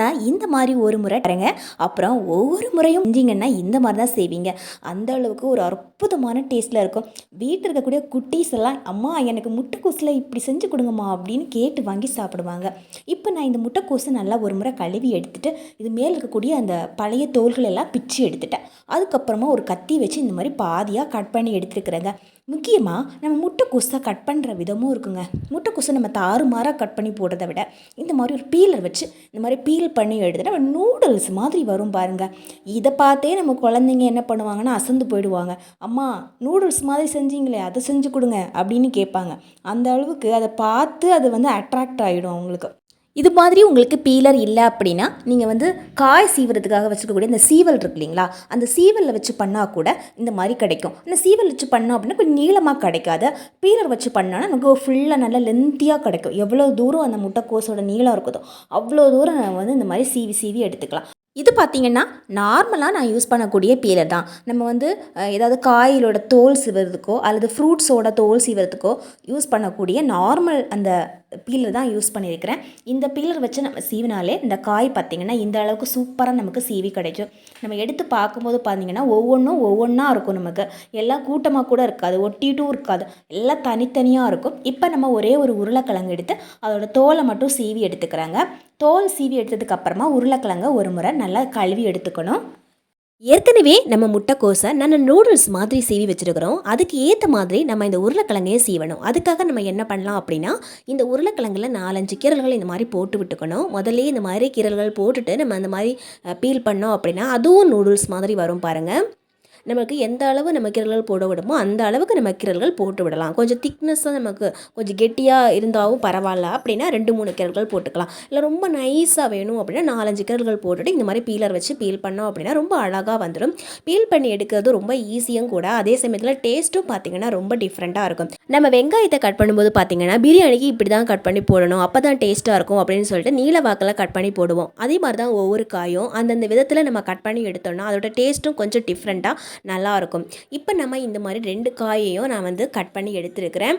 நான் இந்த மாதிரி ஒரு முறை தரேங்க அப்புறம் ஒவ்வொரு முறையும் செஞ்சிங்கன்னா இந்த மாதிரி தான் செய்வீங்க. அந்த அளவுக்கு ஒரு அற்புதமான டேஸ்ட்டில் இருக்கும். வீட்டில் இருக்கக்கூடிய குட்டீஸ் எல்லாம் அம்மா எனக்கு முட்டைக்கோஸில் இப்படி செஞ்சு கொடுங்கம்மா அப்படின்னு கேட்டு வாங்கி சாப்பிடுவாங்க. இப்போ நான் இந்த முட்டைக்கோஸை நல்லா ஒரு முறை கழுவி எடுத்துகிட்டு இது மேலே இருக்கக்கூடிய அந்த பழைய தோல்கள் எல்லாம் பிச்சு எடுத்துட்டேன். அதுக்கப்புறமா ஒரு கத்தி வச்சு இந்த மாதிரி பாதியாக கட் பண்ணி எடுத்துருக்குறேங்க. முக்கியமாக நம்ம முட்டைக்கோஸை கட் பண்ணுற விதமும் இருக்குங்க. முட்டைக்கோஸை நம்ம தாறுமாறாக கட் பண்ணி போடுறதை விட இந்த மாதிரி ஒரு பீலர் வச்சு இந்த மாதிரி பீல் பண்ணி எடுத்துட்டு நம்ம நூடுல்ஸ் மாதிரி வரும் பாருங்க. இதை பார்த்தே நம்ம குழந்தைங்க என்ன பண்ணுவாங்கன்னா அசந்து போயிடுவாங்க. அம்மா நூடுல்ஸ் மாதிரி செஞ்சீங்களே அதை செஞ்சு கொடுங்க அப்படின்னு கேட்பாங்க. அந்த அளவுக்கு அதை பார்த்து அது வந்து அட்ராக்ட் ஆகிடும் அவங்களுக்கு. இது மாதிரி உங்களுக்கு பீலர் இல்லை அப்படின்னா நீங்கள் வந்து காய் சீவுறதுக்காக வச்சுக்கக்கூடிய இந்த சீவல் இருக்கு இல்லைங்களா? அந்த சீவலில் வச்சு பண்ணால் கூட இந்த மாதிரி கிடைக்கும். அந்த சீவல் வச்சு பண்ணோம் அப்படின்னா கொஞ்சம் நீளமாக கிடைக்காது பீலர் வச்சு பண்ணோன்னா நமக்கு ஃபுல்லாக நல்லா லென்த்தியாக கிடைக்கும். எவ்வளோ தூரம் அந்த முட்டைக்கோஸோட நீளம் இருக்குதோ அவ்வளோ தூரம் நம்ம வந்து இந்த மாதிரி சீவி சீவி எடுத்துக்கலாம். இது பார்த்திங்கன்னா நார்மலாக நான் யூஸ் பண்ணக்கூடிய பீலர் தான். நம்ம வந்து ஏதாவது காயிலோட தோல் சீவுறதுக்கோ அல்லது ஃப்ரூட்ஸோட தோல் சீவுறதுக்கோ யூஸ் பண்ணக்கூடிய நார்மல் அந்த பீலர் தான் யூஸ் பண்ணியிருக்கிறேன் இந்த பீலர் வச்சு நம்ம சீவினாலே இந்த காய் பார்த்திங்கன்னா இந்த அளவுக்கு சூப்பராக நமக்கு சீவி கிடைக்கும். நம்ம எடுத்து பார்க்கும்போது பார்த்திங்கன்னா ஒவ்வொன்றும் ஒவ்வொன்றா இருக்கும் நமக்கு. எல்லாம் கூட்டமாக கூட இருக்காது ஒட்டிட்டும் இருக்காது. எல்லாம் தனித்தனியாக இருக்கும். இப்போ நம்ம ஒரே ஒரு உருளைக்கிழங்கு எடுத்து அதோட தோலை மட்டும் சீவி எடுத்துக்கிறாங்க. தோல் சீவி எடுத்ததுக்கு அப்புறமா உருளைக்கிழங்க ஒரு முறை நல்லா கழுவி எடுத்துக்கணும். ஏற்கனவே நம்ம முட்டைக்கோசை நம்ம நூடுல்ஸ் மாதிரி சீவி வச்சுருக்கிறோம். அதுக்கு ஏற்ற மாதிரி நம்ம இந்த உருளைக்கிழங்கையும் சீவணும். அதுக்காக நம்ம என்ன பண்ணலாம் அப்படின்னா இந்த உருளைக்கிழங்குல நாலஞ்சு கீரல்கள் இந்த மாதிரி போட்டு விட்டுக்கணும். முதல்ல இந்த மாதிரி கீரல்கள் போட்டுட்டு நம்ம அந்த மாதிரி பீல் பண்ணோம் அப்படின்னா அதுவும் நூடுல்ஸ் மாதிரி வரும் பாருங்கள் நமக்கு எந்த அளவு நம்ம கீரல்கள் போட விடுமோ அந்த அளவுக்கு நம்ம கீரல்கள் போட்டு விடலாம் கொஞ்சம் திக்னஸ்ஸாக நமக்கு கொஞ்சம் கெட்டியாக இருந்தாலும் பரவாயில்ல அப்படின்னா ரெண்டு மூணு கீரல்கள் போட்டுக்கலாம். இல்லை ரொம்ப நைஸாக வேணும் அப்படின்னா நாலஞ்சு கீரல்கள் போட்டுட்டு இந்த மாதிரி பீலர் வச்சு பீல் பண்ணோம் அப்படின்னா ரொம்ப அழகாக வந்துடும். பீல் பண்ணி எடுக்கிறது ரொம்ப ஈஸியும் கூட. அதே சமயத்தில் டேஸ்ட்டும் பார்த்தீங்கன்னா ரொம்ப டிஃப்ரெண்ட்டாக இருக்கும். நம்ம வெங்காயத்தை கட் பண்ணும்போது பார்த்தீங்கன்னா பிரியாணிக்கு இப்படி தான் கட் பண்ணி போடணும். அப்போ தான் டேஸ்ட்டாக இருக்கும் அப்படின்னு சொல்லிட்டு நீல வாக்கில் கட் பண்ணி போடுவோம். அதே மாதிரி தான் ஒவ்வொரு காயும் அந்தந்த விதத்தில் நம்ம கட் பண்ணி எடுத்தோம்னா அதோட டேஸ்ட்டும் கொஞ்சம் டிஃப்ரெண்ட்டாக நல்லா இருக்கும் இப்போ நம்ம இந்த மாதிரி ரெண்டு காயையும் நான் வந்து கட் பண்ணி எடுத்துருக்கிறேன்.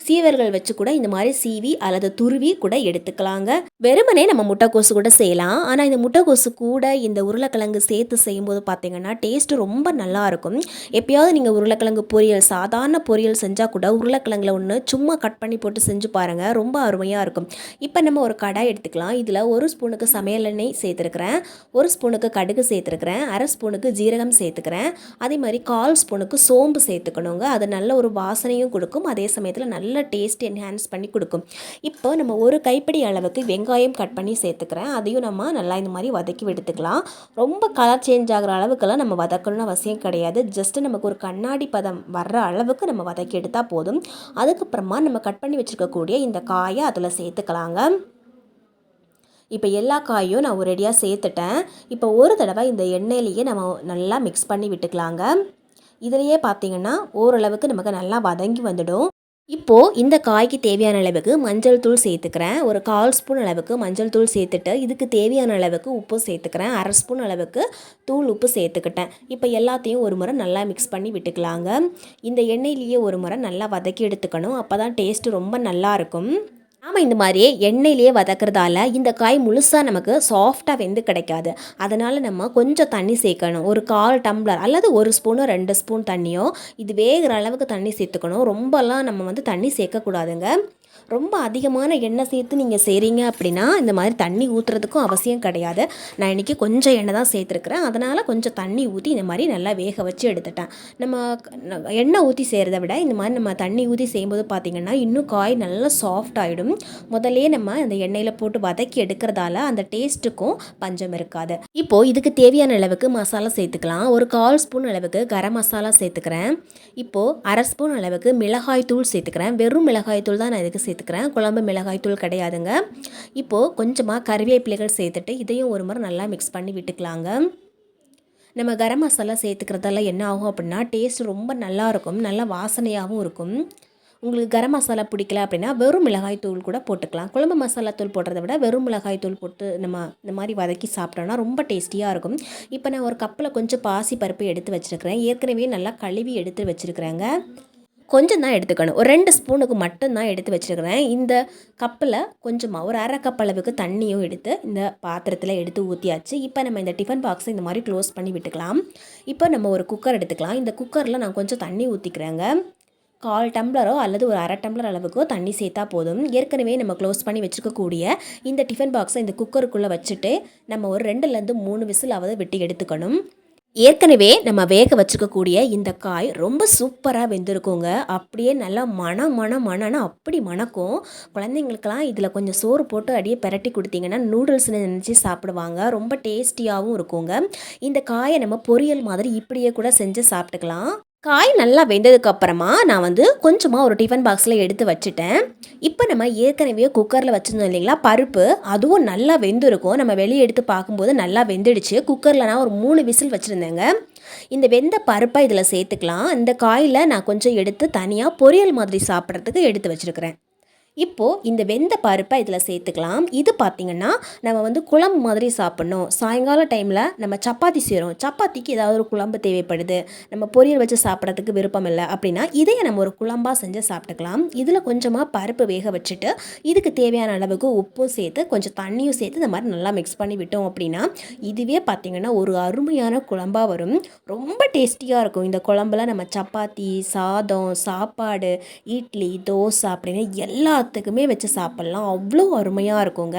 சீவர்கள் வச்சு கூட இந்த மாதிரி சீவி அல்லது துருவி கூட எடுத்துக்கலாங்க. வெறுமனே நம்ம முட்டைக்கோசு கூட செய்யலாம். ஆனால் இந்த முட்டைக்கோசு கூட இந்த உருளைக்கிழங்கு சேர்த்து செய்யும்போது பார்த்தீங்கன்னா டேஸ்ட்டு ரொம்ப நல்லா இருக்கும். எப்பயாவது நீங்கள் உருளைக்கிழங்கு பொரியல் சாதாரண பொரியல் செஞ்சால் கூட உருளைக்கிழங்குல ஒன்று சும்மா கட் பண்ணி போட்டு செஞ்சு பாருங்கள் ரொம்ப அருமையாக இருக்கும். இப்போ நம்ம ஒரு கடாய் எடுத்துக்கலாம். இதில் ஒரு ஸ்பூனுக்கு சமையல் எண்ணெய் சேர்த்துருக்குறேன். ஒரு ஸ்பூனுக்கு கடுகு சேர்த்துருக்குறேன். அரை ஸ்பூனுக்கு ஜீரகம் சேர்த்துக்கிறேன். அதே மாதிரி கால் ஸ்பூனுக்கு சோம்பு சேர்த்துக்கணுங்க. அது நல்ல ஒரு வாசனையும் கொடுக்கும். அதே சமயத்தில் நல்ல டேஸ்ட் என்ஹான்ஸ் பண்ணி கொடுக்கும். இப்போ நம்ம ஒரு கைப்பிடி அளவுக்கு வெங்காயம் கட் பண்ணி சேர்த்துக்கிறேன். அதையும் நம்ம நல்லா இந்த மாதிரி வதக்கி விடுத்துக்கலாம் ரொம்ப கலர் சேஞ்ச் ஆகிற அளவுக்கெல்லாம் நம்ம வதக்கணும்னு அவசியம் கிடையாது. ஜஸ்ட்டு நமக்கு ஒரு கண்ணாடி பதம் வர்ற அளவுக்கு நம்ம வதக்கி எடுத்தால் போதும். அதுக்கப்புறமா நம்ம கட் பண்ணி வச்சுருக்கக்கூடிய இந்த காயை அதில் சேர்த்துக்கலாங்க. இப்போ எல்லா காயும் நான் ஒரேடியாக சேர்த்துட்டேன். இப்போ ஒரு தடவை இந்த எண்ணெயிலேயே நம்ம நல்லா மிக்ஸ் பண்ணி விட்டுக்கலாங்க. இதுலேயே பார்த்தீங்கன்னா ஓரளவுக்கு நமக்கு நல்லா வதங்கி வந்துடும். இப்போது இந்த காய்க்கு தேவையான அளவுக்கு மஞ்சள் தூள் சேர்த்துக்கிறேன். ஒரு கால் ஸ்பூன் அளவுக்கு மஞ்சள் தூள் சேர்த்துட்டு இதுக்கு தேவையான அளவுக்கு உப்பு சேர்த்துக்கிறேன். அரை ஸ்பூன் அளவுக்கு தூள் உப்பு சேர்த்துக்கிட்டேன். இப்போ எல்லாத்தையும் ஒரு முறை நல்லா மிக்ஸ் பண்ணி விட்டுக்கலாங்க. இந்த எண்ணெயிலேயே ஒரு முறை நல்லா வதக்கி எடுத்துக்கணும். அப்போ தான் டேஸ்ட்டு ரொம்ப நல்லா இருக்கும். நாம் இந்த மாதிரியே எண்ணெயிலேயே வதக்கிறதால இந்த காய் முழுசாக நமக்கு சாஃப்டாக வெந்து கிடைக்காது. அதனால் நம்ம கொஞ்சம் தண்ணி சேர்க்கணும். ஒரு கால் டம்ளர் அல்லது ஒரு ஸ்பூனோ ரெண்டு ஸ்பூன் தண்ணியோ இது வேகிற அளவுக்கு தண்ணி சேர்த்துக்கணும். ரொம்பலாம் நம்ம வந்து தண்ணி சேர்க்கக்கூடாதுங்க. ரொம்ப அதிகமான எண்ணெய் சேர்த்து நீங்கள் செய்கிறீங்க அப்படின்னா இந்த மாதிரி தண்ணி ஊற்றுறதுக்கும் அவசியம் கிடையாது. நான் இன்றைக்கி கொஞ்சம் எண்ணெய் தான் சேர்த்துருக்குறேன். அதனால் கொஞ்சம் தண்ணி ஊற்றி இந்த மாதிரி நல்லா வேக வச்சு எடுத்துட்டேன். நம்ம எண்ணெய் ஊற்றி செய்கிறத விட இந்த மாதிரி நம்ம தண்ணி ஊற்றி செய்யும்போது பார்த்திங்கன்னா இன்னும் காய் நல்லா சாஃப்ட் ஆகிடும் முதல்லே நம்ம அந்த எண்ணெயில் போட்டு வதக்கி எடுக்கிறதால அந்த டேஸ்ட்டுக்கும் பஞ்சம் இருக்காது. இப்போது இதுக்கு தேவையான அளவுக்கு மசாலா சேர்த்துக்கலாம். ஒரு கால் ஸ்பூன் அளவுக்கு கரம் மசாலா சேர்த்துக்கிறேன். இப்போது அரை ஸ்பூன் அளவுக்கு மிளகாய் தூள் சேர்த்துக்கிறேன். வெறும் மிளகாய் தூள் தான் நான் இதுக்கு சேர்த்து சேர்த்துக்கிறேன் குழம்பு மிளகாய் தூள் கிடையாதுங்க. இப்போது கொஞ்சமாக கருவேப்பிலைகள் சேர்த்துட்டு இதையும் ஒரு முறை நல்லா மிக்ஸ் பண்ணி விட்டுக்கலாங்க. நம்ம கரம் மசாலா சேர்த்துக்கிறதால என்ன ஆகும் அப்படின்னா டேஸ்ட் ரொம்ப நல்லாயிருக்கும் நல்லா வாசனையாகவும் இருக்கும். உங்களுக்கு கரம் மசாலா பிடிக்கல அப்படின்னா வெறும் மிளகாய் தூள் கூட போட்டுக்கலாம். குழம்பு மசாலா தூள் போடுறத விட வெறும் மிளகாய் தூள் போட்டு நம்ம இந்த மாதிரி வதக்கி சாப்பிட்டோம்னா ரொம்ப டேஸ்டியாக இருக்கும். இப்போ நான் ஒரு கப்பில் கொஞ்சம் பாசி பருப்பு எடுத்து வச்சுருக்கிறேன். ஏற்கனவே நல்லா கழுவி எடுத்து வச்சுருக்கிறேங்க. கொஞ்சம் தான் எடுத்துக்கணும். ஒரு ரெண்டு ஸ்பூனுக்கு மட்டும்தான் எடுத்து வச்சுருக்கிறேன். இந்த கப்பில் கொஞ்சமாக ஒரு அரை கப் அளவுக்கு தண்ணியும் எடுத்து இந்த பாத்திரத்தில் எடுத்து ஊற்றியாச்சு இப்போ நம்ம இந்த டிஃபன் பாக்ஸை இந்த மாதிரி க்ளோஸ் பண்ணி விட்டுக்கலாம். இப்போ நம்ம ஒரு குக்கர் எடுத்துக்கலாம். இந்த குக்கரில் நான் கொஞ்சம் தண்ணி ஊற்றிக்கிறேங்க கால் டம்ளரோ அல்லது ஒரு அரை டம்ளர் அளவுக்கோ தண்ணி சேர்த்தா போதும். ஏற்கனவே நம்ம க்ளோஸ் பண்ணி வச்சுருக்கக்கூடிய இந்த டிஃபன் பாக்ஸை இந்த குக்கருக்குள்ளே வச்சுட்டு நம்ம ஒரு ரெண்டுலேருந்து மூணு விசிலாவது வெட்டி எடுத்துக்கணும். ஏற்கனவே நம்ம வேக வச்சுக்கக்கூடிய இந்த காய் ரொம்ப சூப்பராக வெந்திருக்குங்க. அப்படியே நல்லா மன மன மணன்னு அப்படி மணக்கும். குழந்தைங்களுக்கெல்லாம் இதில் கொஞ்சம் சோறு போட்டு அப்படியே பிரட்டி கொடுத்தீங்கன்னா நூடுல்ஸ்னு நினச்சி சாப்பிடுவாங்க. ரொம்ப டேஸ்டியாகவும் இருக்குங்க. இந்த காயை நம்ம பொரியல் மாதிரி இப்படியே கூட செஞ்சு சாப்பிட்டுக்கலாம். காய் நல்லா வெந்ததுக்கு அப்புறமா நான் வந்து கொஞ்சமாக ஒரு டிஃபன் பாக்ஸில் எடுத்து வச்சுட்டேன். இப்போ நம்ம ஏற்கனவே குக்கரில் வச்சுருந்தோம் இல்லைங்களா பருப்பு அதுவும் நல்லா வெந்திருக்கும். நம்ம வெளியே எடுத்து பார்க்கும்போது நல்லா வெந்துடுச்சு. குக்கரில் நான் ஒரு மூணு விசில் வச்சுருந்தேங்க. இந்த வெந்த பருப்பை இதில் சேர்த்துக்கலாம். இந்த காயில் நான் கொஞ்சம் எடுத்து தனியாக பொரியல் மாதிரி சாப்பிட்றதுக்கு எடுத்து வச்சுருக்கிறேன். இப்போது இந்த வெந்த பருப்பை இதில் சேர்த்துக்கலாம். இது பார்த்திங்கன்னா நம்ம வந்து குழம்பு மாதிரி சாப்பிட்ணும். சாயங்கால டைமில் நம்ம சப்பாத்தி செய்கிறோம் சப்பாத்திக்கு ஏதாவது ஒரு குழம்பு தேவைப்படுது. நம்ம பொரியல் வச்சு சாப்பிட்றதுக்கு விருப்பம் இல்லை அப்படின்னா இதையே நம்ம ஒரு குழம்பாக செஞ்சு சாப்பிட்டுக்கலாம். இதில் கொஞ்சமாக பருப்பு வேக வச்சுட்டு இதுக்கு தேவையான அளவுக்கு உப்பும் சேர்த்து கொஞ்சம் தண்ணியும் சேர்த்து இந்த மாதிரி நல்லா மிக்ஸ் பண்ணி விட்டோம் அப்படின்னா இதுவே பார்த்திங்கன்னா ஒரு அருமையான குழம்பாக வரும். ரொம்ப டேஸ்டியாக இருக்கும். இந்த குழம்புல நம்ம சப்பாத்தி சாதம் சாப்பாடு இட்லி தோசை அப்படின்னு எல்லா எல்லாத்துக்குமே வச்சு சாப்பிட்லாம். அவ்வளோ அருமையாக இருக்குங்க.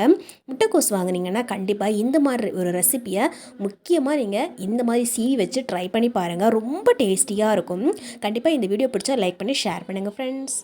முட்டைக்கோஸ் வாங்குனீங்கன்னா கண்டிப்பாக இந்த மாதிரி ஒரு ரெசிப்பியை முக்கியமாக நீங்கள் இந்த மாதிரி சீவி வச்சு ட்ரை பண்ணி பாருங்கள் ரொம்ப டேஸ்டியாக இருக்கும். கண்டிப்பாக இந்த வீடியோ பிடிச்சா லைக் பண்ணி ஷேர் பண்ணுங்கள் ஃப்ரெண்ட்ஸ்